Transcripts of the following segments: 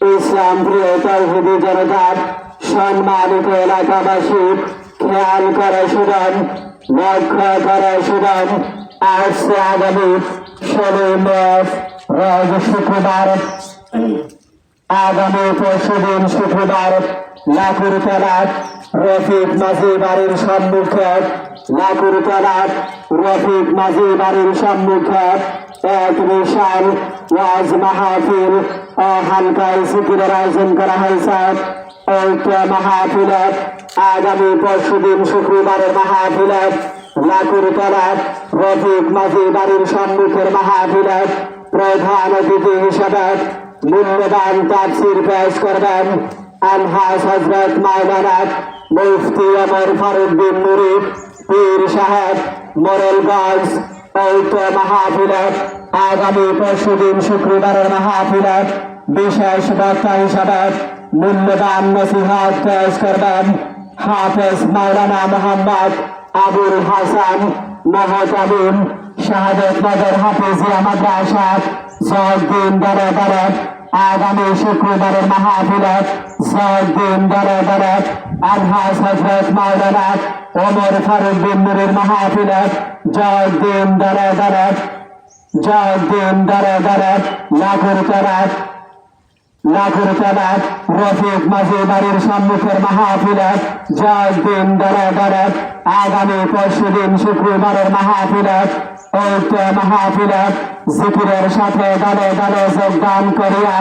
ইসলাম প্রিয় তৌহিদি জনতার সম্মানিত এলাকাবাসী, খেয়াল করে শুনুন, লক্ষ্য করে শুনুন। আসছে আগামী ষোলোই মার্চ রোজ শুক্রবার। আগামী পরশুদিন শুক্রবার লাকুর তলাত রফিক মাঝি বাড়ির সম্মুখে লাকুর তলাত রফিক মাঝি বাড়ির সম্মুখে এক বিশাল ওয়াজ মাহফিল ও হালকায় সিকিরের আয়োজন করা হয়েছে ঐক্য মাহফিলে আগামী পরশুদিন শুক্রবারের মাহফিলে লাকুর তলাত রফিক মাঝি বাড়ির সম্মুখের প্রধান অতিথি হিসেবে মূল্যবান তাফসির পেশ করবেন আলহাস হজরত মাওলানা মুফতি অমর ফারুক বিন মুরিদ, পীর সাহেব মোরেলগঞ্জ ঐক্য মাহফিলে আগামী পরশুদিন শুক্রবারের মাহফিলে বিশেষ বক্তা হিসাবে মূল্যবান নসিহত পেশ করবেন হাফেজ মাওলানা মোহাম্মদ আবুল হাসান মহাতাবিন শাহাদত নগর হাফিজিয়া মাদ্রাসা জয়দিন দরে দরে আগামী শুক্রবারের মাহফিলে জয়দিন দরে দরে আলহাস হজরত মাওলানা ওমর ফারুক বিন নুরের মাহফিলে জয়দিন দরে দরে জয়দিন দরে দরে লাখুর তরাত লাখুর তলাত রফিক মাঝে বাড়ির সম্মুখের মাহফিলে জয়দিন দরে দরে আগামী পরশু দিন শুক্রবারের মাহফিলে ঐক্য মাহফিলে জিকিরের সাথে দলে দলে যোগদান করিয়া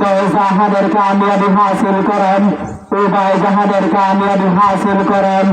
দুই জাহানের কামিয়াবি হাসিল করেন উভয় জাহানের কামিয়াবি হাসিল করেন।